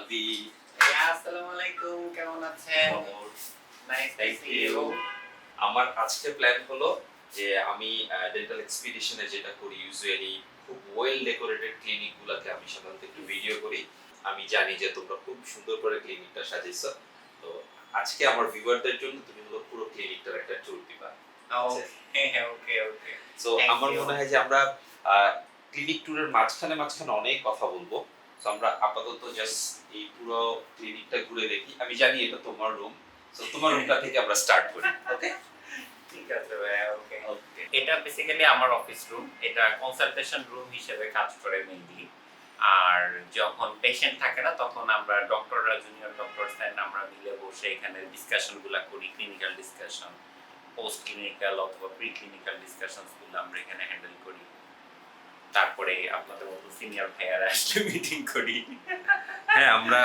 আলবি ভাইয়া, আসসালামু আলাইকুম কেমন আছেন? আমার আজকে প্ল্যান হলো যে আমি ডেন্টাল এক্সপিডিশনে যেটা করি ইউজুয়ালি খুব ওয়েল ডেকোরেটেড ক্লিনিক গুলাকে আমি সাধারণত একটু ভিডিও করি। আমি জানি যে তোমরা খুব সুন্দর করে ক্লিনিকটা সাজিয়েছো তো আজকে আমার ভিউয়ারদের জন্য তুমি হলো পুরো ক্লিনিকটার একটা ট্যুর দিবা। ওকে ওকে সো আমার মনে হয় যে আমরা ক্লিনিক ট্যুরের মাঝখানে মাঝখানে অনেক কথা বলব। তো আমরা আপাতত জাস্ট এই পুরো ক্লিনিকটা ঘুরে দেখি। আমি জানি এটা তোমার রুম তো তোমার রুমটা থেকে আমরা স্টার্ট করি ওকে ঠিক আছে ভাইয়া ওকে ওকে এটা বেসিক্যালি আমার অফিস রুম এটা কনসালটেশন রুম হিসেবে কাজ করে মেইনলি আর যখন পেশেন্ট থাকে না তখন আমরা ডক্টররা জুনিয়র ডক্টর স্যার আমরা মিলে বসে এখানে ডিসকাশনগুলো করি ক্লিনিক্যাল ডিসকাশন পোস্ট ক্লিনিক্যাল অথবা প্রি ক্লিনিক্যাল ডিসকাশনসগুলো আমরা এখানে হ্যান্ডেল করি। তারপরে আপনাদের মতো সিনিয়র ভাইয়ারা আসলে মিটিং করি। হ্যাঁ আমরা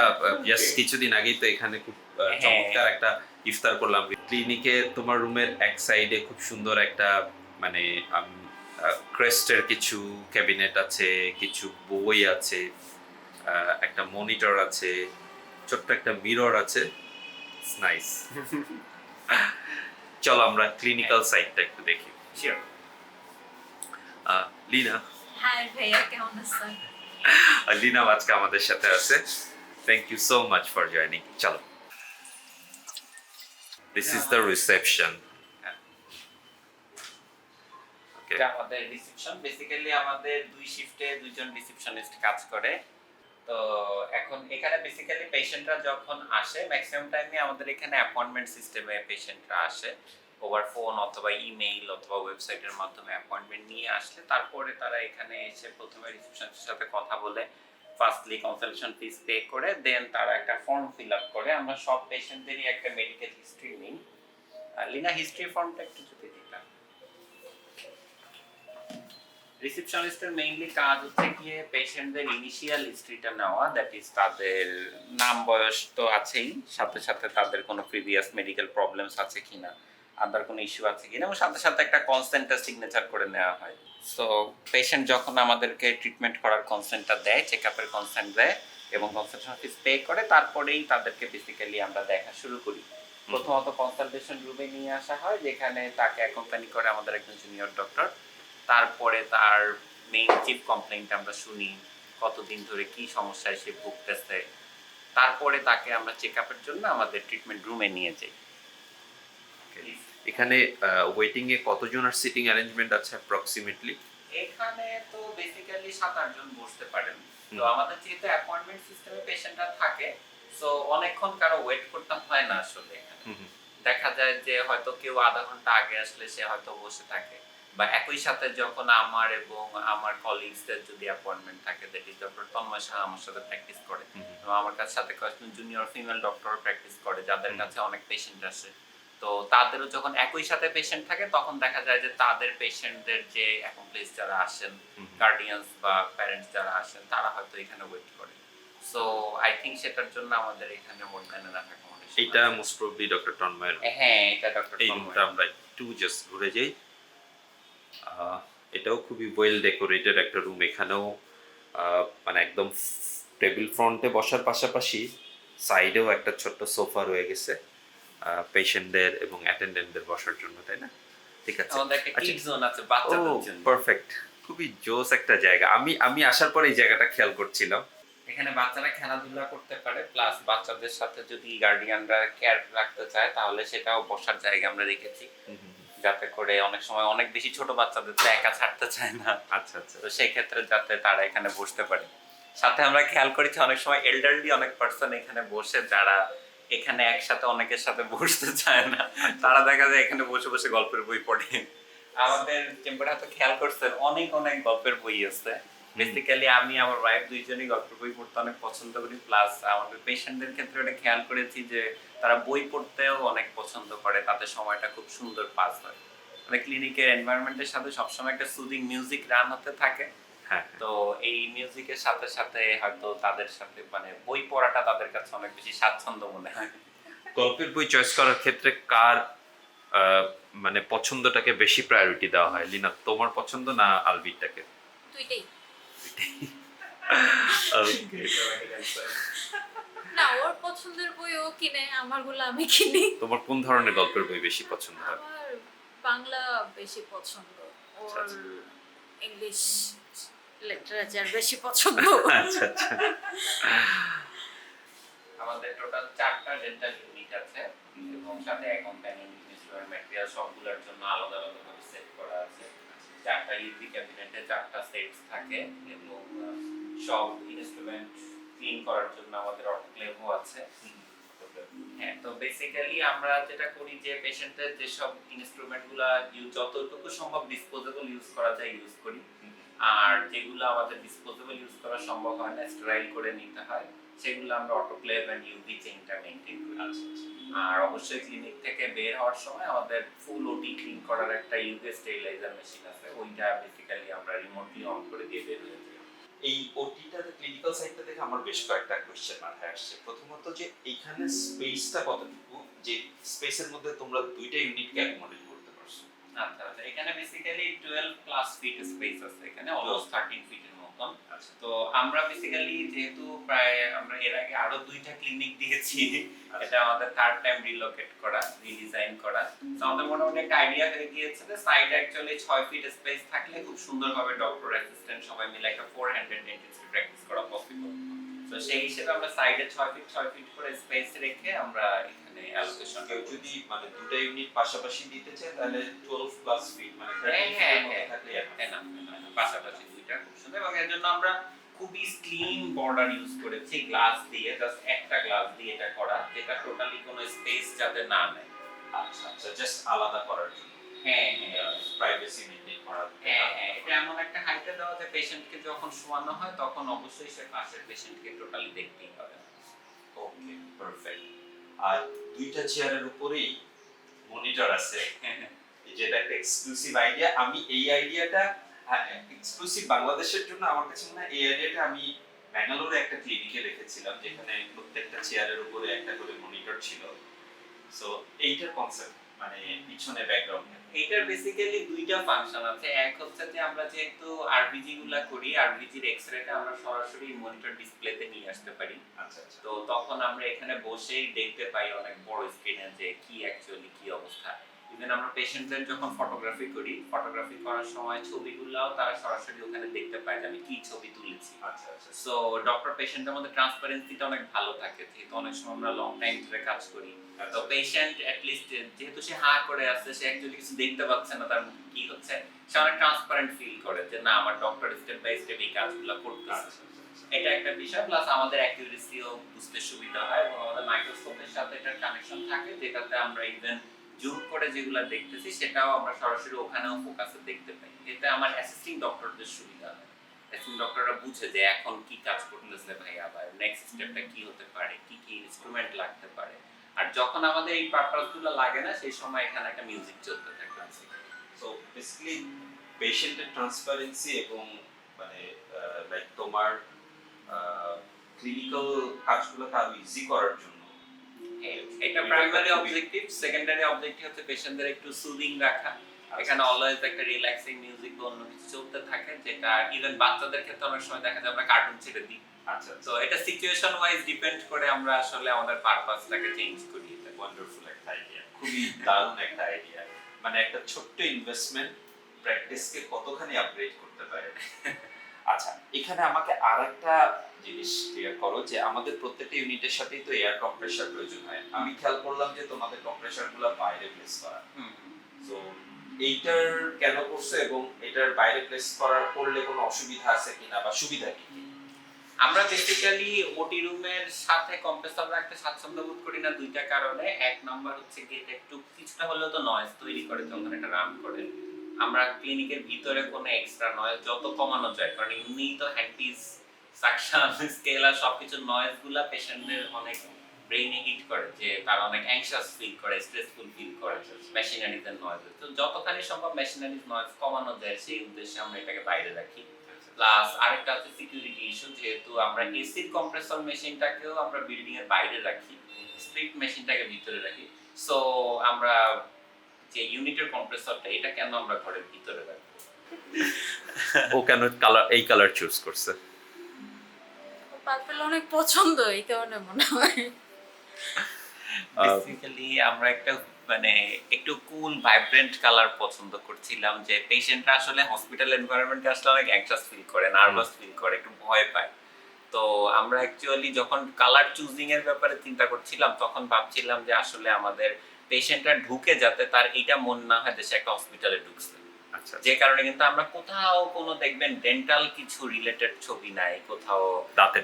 জাস্ট কিছুদিন আগেই তো এখানে খুব হ্যাঁ। চমৎকার একটা ইফতার করলাম। ক্লিনিকে তোমার রুমের এক সাইডে খুব সুন্দর একটা মানে ক্রেস্টের কিছু ক্যাবিনেট আছে কিছু বই আছে একটা মনিটর আছে ছোট্ট একটা মিরর আছে। নাইস চলো আমরা ক্লিনিক্যাল সাইডটা একটু দেখি। লিনা হাই ভাইয়া কেমন আছেন? আর আজকে আমাদের সাথে আছে। Thank you so much for joining চলো। দিস ইজ দ্য রিসেপশন এটা আমাদের রিসেপশন বেসিক্যালি আমাদের দুই শিফটে দুইজন রিসেপশনিস্ট কাজ করে। তো এখন এখানে বেসিক্যালি পেশেন্টরা যখন আসে ম্যাক্সিমাম টাইমে আমাদের এখানে অ্যাপয়েন্টমেন্ট সিস্টেমে পেশেন্টরা আসে। ওভার ফোন অথবা ইমেইল অথবা ওয়েবসাইটের মাধ্যমে অ্যাপয়েন্টমেন্ট নিয়ে আসলে তারপরে তারা এখানে এসে প্রথমে রিসেপশনিস্টের সাথে কথা বলে ফার্স্টলি কনসালটেশন ফিস পে করে দেন তারা একটা ফর্ম ফিল আপ করে। আমরা সব পেশেন্টদেরই একটা মেডিকেল হিস্ট্রি নিই। লিনা হিস্ট্রি ফর্মটা একটু যদি দিতাম। রিসেপশনিস্টের মেইনলি কাজ হচ্ছে গিয়ে পেশেন্টদের ইনিশিয়াল হিস্ট্রিটা নেওয়া দ্যাট ইজ তাদের নাম, বয়স তো আছেই, সাথে সাথে তাদের কোনো প্রিভিয়াস মেডিকেল প্রবলেমস আছে কিনা। আদার কোনো ইস্যু আছে কিনা? এবং সাথে সাথে একটা কনসেন্টটা সিগনেচার করে নেওয়া হয়। সো পেশেন্ট যখন আমাদেরকে ট্রিটমেন্ট করার কনসেন্টটা দেয় চেক আপের কনসেন্ট দেয় এবং কনসালটেশন ফিস পে করে তারপরেই তাদেরকে বেসিক্যালি আমরা দেখা শুরু করি। প্রথমত কনসালটেশন রুমে নিয়ে আসা হয় যেখানে তাকে অ্যাকম্পানি করে আমাদের একজন জুনিয়র ডক্টর তারপরে তার মেইন চিফ কমপ্লেইনটা আমরা শুনি কতদিন ধরে কি সমস্যায় সে ভুগতেছে। তারপরে তাকে আমরা চেক আপের জন্য আমাদের ট্রিটমেন্ট রুমে নিয়ে যাই। এখানে ওয়েটিং এ কতজনের সিটিং অ্যারেঞ্জমেন্ট আছে অ্যাপ্রক্সিমেটলি এখানে তো বেসিক্যালি সাত আটজন বসতে পারেন। তো আমাদের যেহেতু অ্যাপয়েন্টমেন্ট সিস্টেমে পেশেন্টরা থাকে সো অনেকক্ষণ কারও ওয়েট করতে হয় না আসলে এখানে। দেখা যায় যে হয়তো কেউ আধা ঘণ্টা আগে আসলে সে হয়তো বসে থাকে। বা একই সাথে যখন আমার এবং আমার কলিগসদের যদি অ্যাপয়েন্টমেন্ট থাকে that is doctor Tanmoy Shah আমার সাথে প্র্যাকটিস করে। এবং আমার কাছে সাথে কয়েকজন জুনিয়র ফিমেল ডক্টর প্র্যাকটিস করে যাদের কাছে অনেক পেশেন্ট আসে। তো তাদেরও যখন একই সাথে পেশেন্ট থাকে তখন দেখা যায় যে তাদের পেশেন্টদের যে অ্যাকমপ্লিস যারা আসেন গার্ডিয়ানস বা প্যারেন্টস যারা আসেন তারা হয়তো এখানে ওয়েট করে। সো আই থিঙ্ক সেটার জন্য আমাদের এখানে মোর দ্যান এনাফ এইটা মোস্ট প্রবলি ডক্টর তন্ময়ের হ্যাঁ এটা ডক্টর এই রুমটা আমরা একটু জাস্ট ঘুরে যাই। এটাও খুবই ওয়েল ডেকোরেটেড একটা রুম এখানেও মানে একদম টেবিল ফ্রন্টে বসার পাশাপাশি সাইডেও একটা ছোট্ট সোফা রয়ে গেছে। পেশেন্টদের এবং অ্যাটেন্ডেন্টদের বসার জন্য তাই না? ঠিক আছে। একটা আচ্ছা। পারফেক্ট খুবই জোস একটা জায়গা। আমি আমি আসার পরে এই জায়গাটা খেয়াল করছিলাম। এখানে বাচ্চারা খেলাধুলা করতে পারে প্লাস বাচ্চাদের সাথে যদি গার্ডিয়ানরা কেয়ার রাখতে চায় তাহলে সেটাও বসার জায়গা আমরা রেখেছি। যাতে করে অনেক সময় অনেক বেশি ছোট বাচ্চাদের তো একা ছাড়তে চায় না। আচ্ছা আচ্ছা। তো সেই ক্ষেত্রে যাতে তারা এখানে বসতে পারে। সাথে আমরা খেয়াল করেছি অনেক সময় এল্ডারলি অনেক পার্সন এখানে বসে যারা এখানে একসাথে অনেকের সাথে বসতে চায় না। তারা দেখা যায় এখানে বসে বসে গল্পের বই পড়ে। আমাদের চেম্বারে হয়তো খেয়াল করছেন অনেক অনেক গল্পের বই আছে। বেসিক্যালি আমি আমার ওয়াইফ দুইজনই গল্পের বই পড়তে অনেক পছন্দ করি প্লাস আমাদের পেশেন্টদের ক্ষেত্রে এটা খেয়াল করেছি যে তারা বই পড়তেও অনেক পছন্দ করে তাতে সময়টা খুব সুন্দর পাস হয়। মানে ক্লিনিকের এনভায়রনমেন্টের সাথে সবসময় একটা সুদিং মিউজিক রান হতে থাকে। তো এই মিউজিকের সাথে সাথে হয়তো তাদের সাথে মানে বই পড়াটা তাদের কাছে অনেক বেশি স্বাচ্ছন্দ্য মনে হয়। গল্পের বই চয়েস করার ক্ষেত্রে কার মানে পছন্দটাকে বেশি প্রায়োরিটি দেওয়া হয়? লিনা তোমার পছন্দ না আলবিরটাকে? দুইটাই। না ওর পছন্দের বই ও কিনে আমারগুলো আমি কিনি। তোমার কোন ধরনের গল্পের বই বেশি পছন্দ হয়? আমার বাংলা বেশি পছন্দ। আচ্ছা, ওর আচ্ছা। ইংলিশ লিটারেচার বেশি পছন্দ। আচ্ছা আচ্ছা। আমাদের টোটাল চারটা ডেন্টাল ইউনিট আছে এবং সাথে অ্যাকম্প্যানিং ইনস্ট্রুমেন্ট ম্যাটেরিয়াল সবগুলোর জন্য আলাদা আলাদা ভাবে সেট করা আছে। চারটা ইউজি ক্যাবিনেটে চারটা সেটস থাকে এবং সব ইনস্ট্রুমেন্ট ক্লিন করার জন্য আমাদের অটোক্লেভও আছে। হ্যাঁ তো বেসিক্যালি আমরা যেটা করি যে পেশেন্টের যেসব ইনস্ট্রুমেন্টগুলো যতটুকু সম্ভব ডিসপোজেবল ইউজ করা যায় ইউজ করি। আর যেগুলো আমাদের ডিসপোজেবল ইউজ করা সম্ভব হয় না স্টেরাইল করে নিতে হয় সেগুলো আমরা অটোক্লেভ এন্ড ইউভি চেইনটা করি। আর অবশ্যই ক্লিনিক থেকে বের হওয়ার সময় আমাদের ফুল ওটি ক্লিন করার একটা ইউভি স্টেরিলাইজার মেশিন আছে ওইটা বেসিক্যালি আমরা রিমোটলি অন করে দিয়ে বের হয়ে যাই। এই ওটিটাতে ক্লিনিক্যাল সাইডটা দেখে আমার বেশ কয়েকটা কোশ্চেন মাথায় আসছে। প্রথমত যে এইখানে স্পেসটা কতটুকু? যে স্পেসের মধ্যে তোমরা দুইটা ইউনিটকে অ্যাকোমোডেট করতে পারছ? আচ্ছা আচ্ছা। এখানে বেসিক্যালি 12 প্লাস ফিট স্পেস আছে। এখানে অলমোস্ট 13 ফিটের আচ্ছা তো আমরা বেসিক্যালি যেহেতু প্রায় আমরা এর আগে আরও দুইটা ক্লিনিক দিয়েছি এটা আমাদের থার্ড টাইম রিলোকেট করা রিডিজাইন করা। তো আমাদের মোটামুটি একটা আইডিয়া হয়ে গিয়েছে যে সাইড অ্যাকচুয়ালি ছয় ফিট স্পেস থাকলে খুব সুন্দরভাবে ডক্টর অ্যাসিস্ট্যান্ট সবাই মিলে একটা ফোর হ্যান্ডেড ডেন্টিস্ট্রি প্র্যাকটিস করা পসিবল তো সেই হিসেবে আমরা সাইডে ছয় ফিট ছয় ফিট করে স্পেস রেখে আমরা এখানে অ্যালোকেশন কেউ যদি মানে দুটো ইউনিট পাশাপাশি দিতে চায় তাহলে 12 প্লাস ফিট মানে হ্যাঁ, হ্যাঁ, হ্যাঁ। থাকলে enough, enough, পাশাপাশি দুইটা খুব সুন্দর। এবং এর জন্য আমরা খুবই ক্লিন বর্ডার ইউজ করেছি গ্লাস দিয়ে। জাস্ট একটা গ্লাস দিয়ে এটা করা যেটা টোটালি কোনো স্পেস যাতে না নেয়। আচ্ছা আচ্ছা জাস্ট আলাদা করার জন্য। হ্যাঁ হ্যাঁ। প্রাইভেসি মেইনটেইন করার। হ্যাঁ হ্যাঁ এটা এমন একটা হাইটে দেওয়া যে পেশেন্টকে যখন শোয়ানো হয় তখন অবশ্যই সে পাশের পেশেন্টকে টোটালি দেখতেই হবে। ওকে পারফেক্ট আর দুইটা চেয়ারের উপরেই মনিটর আছে। যেটা একটা এক্সক্লুসিভ আইডিয়া আমি এই আইডিয়াটা এক্সক্লুসিভ বাংলাদেশের জন্য আমার কাছে মনে হয় এই আইডিয়াটা আমি ব্যাঙ্গালোরে একটা ক্লিনিকে রেখেছিলাম যেখানে প্রত্যেকটা চেয়ারের উপরে একটা করে মনিটর ছিল। সো এইটার কনসেপ্ট মানে পিছনে ব্যাকগ্রাউন্ড এইটার বেসিক্যালি দুইটা ফাংশন আছে। এক হচ্ছে যে আমরা যেহেতু আরবিজি গুলা করি আরবিজির এক্সরেটা আমরা সরাসরি মনিটর ডিসপ্লেতে নিয়ে আসতে পারি। আচ্ছা আচ্ছা। তো তখন আমরা এখানে বসেই দেখতে পাই অনেক বড় স্ক্রিনে যে কি অ্যাকচুয়ালি কি অবস্থা। ইভেন আমরা পেশেন্টদের যখন ফটোগ্রাফি করি ফটোগ্রাফি করার সময় ছবিগুলোও তারা সরাসরি ওখানে দেখতে পায় যে আমি কি ছবি তুলেছি। আচ্ছা আচ্ছা। সো ডক্টর পেশেন্টের মধ্যে ট্রান্সপারেন্সিটা অনেক ভালো থাকে যেহেতু অনেক সময় আমরা লং টাইম ধরে কাজ করি। তো পেশেন্ট লিস্ট যেহেতু সে হা করে আসছে সে অ্যাকচুয়ালি কিছু দেখতে পাচ্ছে না তার মুখে কি হচ্ছে সে অনেক ট্রান্সপারেন্ট ফিল করে যে না আমার ডক্টর স্টেপ বাই স্টেপ এই কাজগুলো করতেছে। আচ্ছা। এটা একটা বিষয় প্লাস আমাদের অ্যাকিউরেসিও বুঝতে সুবিধা হয় এবং আমাদের মাইক্রোস্কোপের সাথে এটার কানেকশন থাকে, যেটাতে আমরা ইভেন জুম করে যেগুলো দেখতেছি, সেটাও আমরা সরাসরি ওখানেও ফোকাসে দেখতে পাই। এটা আমার অ্যাসিস্টিং ডক্টরদের সুবিধা হয়। অ্যাসিস্টিং ডক্টররা বুঝে যে এখন কি কাজ করতেছে ভাই আবার নেক্সট স্টেপটা কি হতে পারে, কি কি ইনস্ট্রুমেন্ট লাগতে পারে। আর যখন আমাদের এই পারপাসগুলো লাগে না, সেই সময় এখানে একটা মিউজিক চলতে থাকে। সো বেসিক্যালি পেশেন্টের ট্রান্সপারেন্সি এবং মানে লাইক তোমার ক্লিনিক্যাল কাজগুলোকে আরও ইজি করার জন্য। এটা প্রাইমারি অবজেক্টিভ সেকেন্ডারি অবজেক্টিভ হচ্ছে পেশেন্টদের একটু সুদিং রাখা। এখানে অলওয়েজ একটা রিল্যাক্সিং মিউজিক বা অন্য কিছু চলতে থাকে যেটা ইভেন বাচ্চাদের ক্ষেত্রে অনেক সময় দেখা যায় আমরা কার্টুন ছেড়ে দিই। আচ্ছা তো এটা সিচুয়েশন ওয়াইজ ডিপেন্ড করে আমরা আসলে আমাদের পারপাসটাকে চেঞ্জ করি। এটা ওয়ান্ডারফুল একটা আইডিয়া খুবই দারুণ একটা আইডিয়া মানে একটা ছোট্ট ইনভেস্টমেন্ট প্র্যাকটিসকে কতখানি আপগ্রেড করতে পারে? আচ্ছা এখানে আমাকে আর একটা জিনিস ক্লিয়ার করো যে আমাদের প্রত্যেকটা ইউনিটের সাথেই তো এয়ার কম্প্রেসার প্রয়োজন হয়। আমি খেয়াল করলাম যে তোমাদের কম্প্রেসারগুলো বাইরে প্লেস করা। তো এইটার কেন করছ এবং এটার বাইরে প্লেস করার করলে কোনো অসুবিধা আছে কিনা বা সুবিধা কি? আমরা বেসিক্যালি ওটি রুমের সাথে কম্প্রেসর রাখতে স্বাচ্ছন্দ্য বোধ করি না দুইটা কারণে। এক নাম্বার হচ্ছে এটা একটু কিছুটা হলেও তো নয়েজ তৈরি করে যখন এটা রান করে। আমরা ক্লিনিকের ভিতরে কোনো এক্সট্রা নয়েজ যত কমানো যায়, কারণ এমনিই তো হ্যান্ডিস সাকশন স্কেলার সবকিছু নয়েজগুলা পেশেন্টদের অনেক ব্রেইনে হিট করে, যে তারা অনেক অ্যাংশাস ফিল করে স্ট্রেসফুল ফিল করে মেশিনারিজের নয়েজ তো যতখানি সম্ভব মেশিনারিজ নয়েজ কমানো যায়, সেই উদ্দেশ্যে আমরা এটাকে বাইরে রাখি। প্লাস আরেকটা হচ্ছে সিকিউরিটি ইস্যু যেহেতু আমরা এসির কম্প্রেসর মেশিনটাকেও আমরা বিল্ডিং এর বাইরে রাখি স্প্লিট মেশিনটাকে ভিতরে রাখি। সো আমরা যে ইউনিটের কম্প্রেসরটা এটা কেন আমরা ঘরের ভিতরে রাখব? ও কেন কালার এই কালার চুজ করছে? পার্পেল অনেক পছন্দ এই কারণে মনে হয়। বেসিক্যালি আমরা একটা মানে একটু কুল ভাইব্রেন্ট কালার পছন্দ করছিলাম যে পেশেন্টরা আসলে হসপিটাল এনভায়রনমেন্টে আসলে অনেক অ্যাংশাস ফিল করে নার্ভাস ফিল করে একটু ভয় পায়। তো আমরা অ্যাকচুয়ালি যখন কালার চুজিং এর ব্যাপারে চিন্তা করছিলাম তখন ভাবছিলাম যে আসলে আমাদের পেশেন্টরা ঢুকে যাতে তার এটা মন না হয় যে সে একটা হসপিটালে ঢুকছে আচ্ছা যে কারণে কিন্তু আমরা কোথাও কোনো দেখবেন ডেন্টাল কিছু রিলেটেড ছবি নাই কোথাও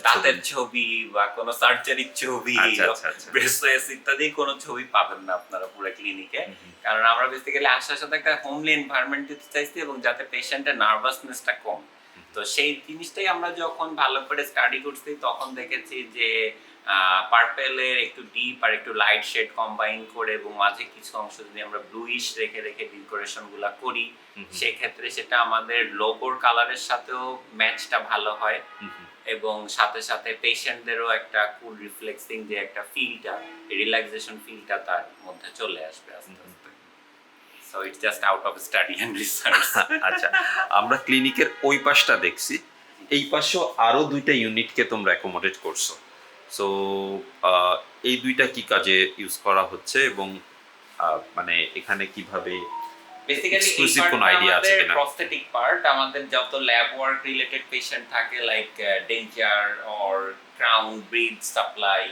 দাঁতের ছবি। বা কোনো সার্জারির ছবি আচ্ছা, আচ্ছা, আচ্ছা। ব্রেসলেস ইত্যাদি কোনো ছবি পাবেন না আপনারা পুরো ক্লিনিকে। কারণ আমরা বেসিক্যালি আসার সাথে একটা হোমলি এনভায়রনমেন্ট দিতে চাইছি এবং যাতে পেশেন্টের নার্ভাসনেসটা কম তো সেই জিনিসটাই আমরা যখন ভালো করে স্টাডি করছি তখন দেখেছি যে পার্পেলের একটু ডিপ আর একটু লাইট শেড কম্বাইন করে এবং মাঝে কিছু অংশ যদি আমরা ব্লুইশ রেখে রেখে ডেকোরেশনগুলা করি। সেক্ষেত্রে সেটা আমাদের লোগোর কালারের সাথেও ম্যাচটা ভালো হয়। এবং সাথে সাথে পেশেন্টদেরও একটা কুল রিফ্লেক্সিং যে একটা ফিলটা রিল্যাক্সেশন ফিলটা তার মধ্যে চলে আসবে আস্তে আস্তে। So it's just out of study and research আচ্ছা আমরা ক্লিনিকের ওই পাশটা দেখছি। এই পাশেও আরও দুইটা ইউনিটকে তোমরা অ্যাকোমোডেট করছ। সো এই দুইটা কি কাজে ইউজ করা হচ্ছে এবং মানে এখানে কীভাবে কোনো আছে আমাদের কিনা? প্রস্থেটিক পার্ট আমাদের যত ল্যাব ওয়ার্ক রিলেটেড পেশেন্ট থাকে like denture or crown supply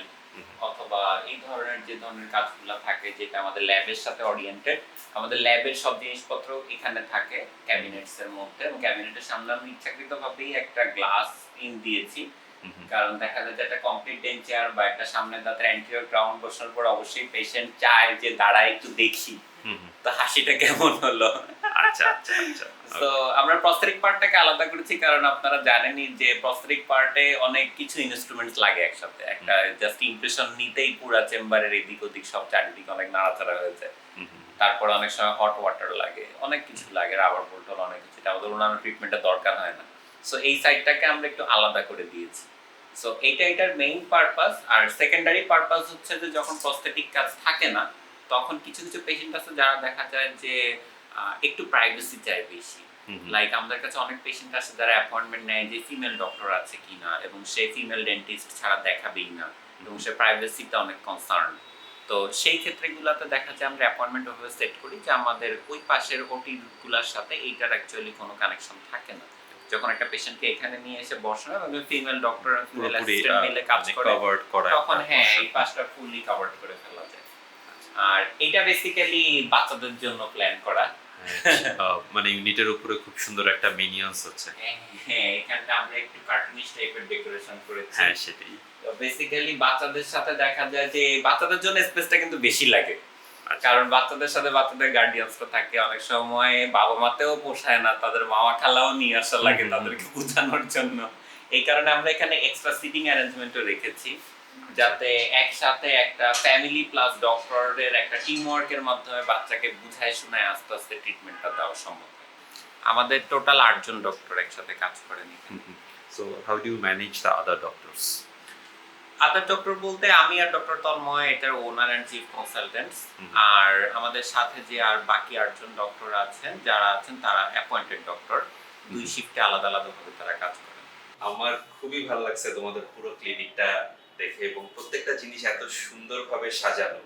অথবা এই ধরনের যে ধরনের কাজগুলো থাকে যেটা আমাদের ল্যাবের সাথে ওরিয়েন্টেড আমাদের ল্যাবের সব জিনিসপত্র এখানে থাকে ক্যাবিনেটস এর মধ্যে এবং ক্যাবিনেটের সামনে আমি ইচ্ছাকৃতভাবেই একটা গ্লাস ইন দিয়েছি। কারণ দেখা যায় যে একটা কমপ্লিট ডেঞ্চার বা একটা সামনে দাঁতের অ্যান্টিরিয়র ক্রাউন বসানোর পর অবশ্যই পেশেন্ট চায় যে দাঁড়ায় একটু দেখি। তো হাসিটা কেমন হলো? আচ্ছা আচ্ছা আচ্ছা। তো আমরা প্রস্তরিক পার্টটাকে আলাদা করেছি কারণ আপনারা জানেনই যে প্রস্তরিক পার্টে অনেক কিছু ইনস্ট্রুমেন্টস লাগে একসাথে। একটা জাস্ট ইমপ্রেশন নিতেই পুরা চেম্বারের এদিক ওদিক সব চারিদিক অনেক নাড়াচাড়া হয়েছে। হুম হুম। তারপর অনেক সময় হট ওয়াটার লাগে অনেক কিছু লাগে রাবার বোল্টল অনেক কিছু। এটা আমাদের অন্যান্য ট্রিটমেন্টের দরকার হয় না। সো এই সাইডটাকে আমরা একটু আলাদা করে দিয়েছি। সো এটা এটার মেইন পারপাস আর সেকেন্ডারি পারপাস হচ্ছে যে যখন প্রস্থেটিক কাজ থাকে না তখন কিছু কিছু পেশেন্ট আছে যারা দেখা যায় যে একটু প্রাইভেসি চায় বেশি। লাইক আমাদের কাছে অনেক পেশেন্ট আছে যারা অ্যাপয়েন্টমেন্ট নেয় যে ফিমেল ডক্টর আছে কিনা এবং সে ফিমেল ডেন্টিস্ট ছাড়া দেখাবেই না এবং সে প্রাইভেসিটা অনেক কনসার্ন তো সেই ক্ষেত্রেগুলোতে দেখা যায় আমরা অ্যাপয়েন্টমেন্ট ওভাবে সেট করি যে আমাদের ওই পাশের ওটি গুলার সাথে এইটার অ্যাকচুয়ালি কোনো কানেকশন থাকে না। যখন একটা পেশেন্টকে এখানে নিয়ে এসে বসানো এবং ফিমেল ডক্টর ফিমেল অ্যাসিস্ট্যান্ট মিলে কাজ করে তখন হ্যাঁ এই পাশটা ফুললি কভার করে ফেলা যায়। আর এটা বেসিক্যালি বাচ্চাদের জন্য প্ল্যান করা। মানে ইউনিটের উপরে খুব সুন্দর একটা মিনিয়ন্স হচ্ছে হ্যাঁ, হ্যাঁ এখানটা আমরা একটু কার্টুনিশ টাইপের ডেকোরেশন করেছি। হ্যাঁ সেটাই। তো বেসিক্যালি বাচ্চাদের সাথে দেখা যায় যে বাচ্চাদের জন্য স্পেসটা কিন্তু বেশি লাগে। আচ্ছা। কারণ বাচ্চাদের সাথে বাচ্চাদের গার্ডিয়ানসরা থাকে অনেক সময় বাবা মাতেও পোষায় না তাদের মামা খালাও নিয়ে আসা লাগে তাদেরকে বোঝানোর জন্য। এই কারণে আমরা এখানে এক্সট্রা সিটিং অ্যারেঞ্জমেন্টও রেখেছি যাতে একসাথে একটা ফ্যামিলি প্লাস ডক্টরের একটা টিম ওয়ার্কের মাধ্যমে বাচ্চাকে বুঝায় শোনায় আস্তে আস্তে ট্রিটমেন্টটা দেওয়া সম্ভব আমাদের টোটাল আটজন ডক্টর একসাথে কাজ করেন এখানে। So how do you manage the other doctors other doctor বলতে আমি আর ডক্টর তন্ময় এটার ওনার অ্যান্ড চিফ কনসালটেন্টস আর আমাদের সাথে যে আর বাকি আটজন ডক্টর আছেন যারা আছেন তারা অ্যাপয়েন্টেড ডক্টর দুই শিফটে আলাদা আলাদা ভাবে তারা কাজ করেন। আমার খুবই ভালো লাগছে তোমাদের পুরো ক্লিনিকটা দেখে এবং প্রত্যেকটা জিনিস এত সুন্দরভাবে সাজানো।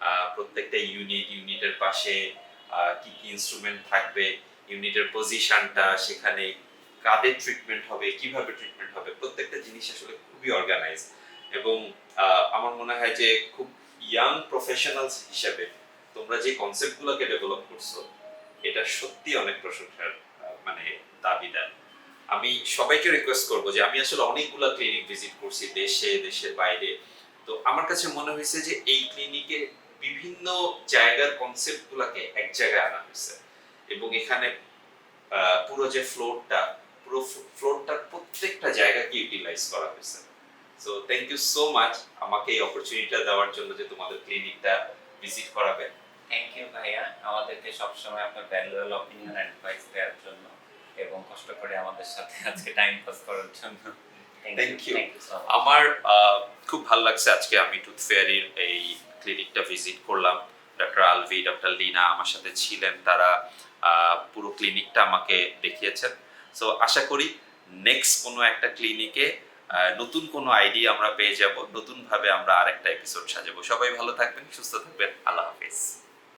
আহ, প্রত্যেকটা ইউনিট ইউনিটের পাশে আহ, কি কি ইনস্ট্রুমেন্ট থাকবে ইউনিটের পজিশনটা সেখানে কাদের ট্রিটমেন্ট হবে কীভাবে ট্রিটমেন্ট হবে প্রত্যেকটা জিনিস আসলে খুবই অর্গানাইজ এবং আমার মনে হয় যে খুব ইয়াং প্রফেশনালস হিসেবে তোমরা যে কনসেপ্টগুলোকে ডেভেলপ করছ, এটা সত্যি অনেক প্রশংসার মানে দাবিদার আমি সবাইকে রিকোয়েস্ট করব যে আমি আসলে অনেকগুলো ক্লিনিক ভিজিট করছি দেশে, দেশের বাইরে। তো আমার কাছে মনে হয়েছে যে এই ক্লিনিকে বিভিন্ন জায়গার কনসেপ্ট গুলাকে এক জায়গায় আনা হয়েছে। এবং এখানে পুরো যে ফ্লোরটা পুরো ফ্লোরটার প্রত্যেকটা জায়গাকে ইউটিলাইজ করা হয়েছে। So thank you so much আমাকে এই অপরচুনিটিটা দেওয়ার জন্য যে তোমাদের ক্লিনিকটা ভিজিট করাবে। থ্যাংক ইউ ভাইয়া। আমাদেরকে সবসময় আপনার ভ্যালুয়েবল অপিনিয়ন অ্যাডভাইস দেওয়ার জন্য এবং কষ্ট করে আমাদের সাথে আজকে টাইম পাস করার জন্য। থ্যাংক ইউ আমার খুব ভালো লাগছে আজকে আমি টুথ ফেয়ারির এই ক্লিনিকটা ভিজিট করলাম। ডক্টর আলভি ডক্টর লিনা আমার সাথে ছিলেন তারা পুরো ক্লিনিকটা আমাকে দেখিয়েছেন। সো আশা করি নেক্সট কোনো একটা ক্লিনিকে নতুন কোনো আইডিয়া আমরা পেয়ে যাব, নতুনভাবে আমরা আরেকটা এপিসোড সাজাবো। সবাই ভালো থাকবেন, সুস্থ থাকবেন। আল্লাহ হাফিজ।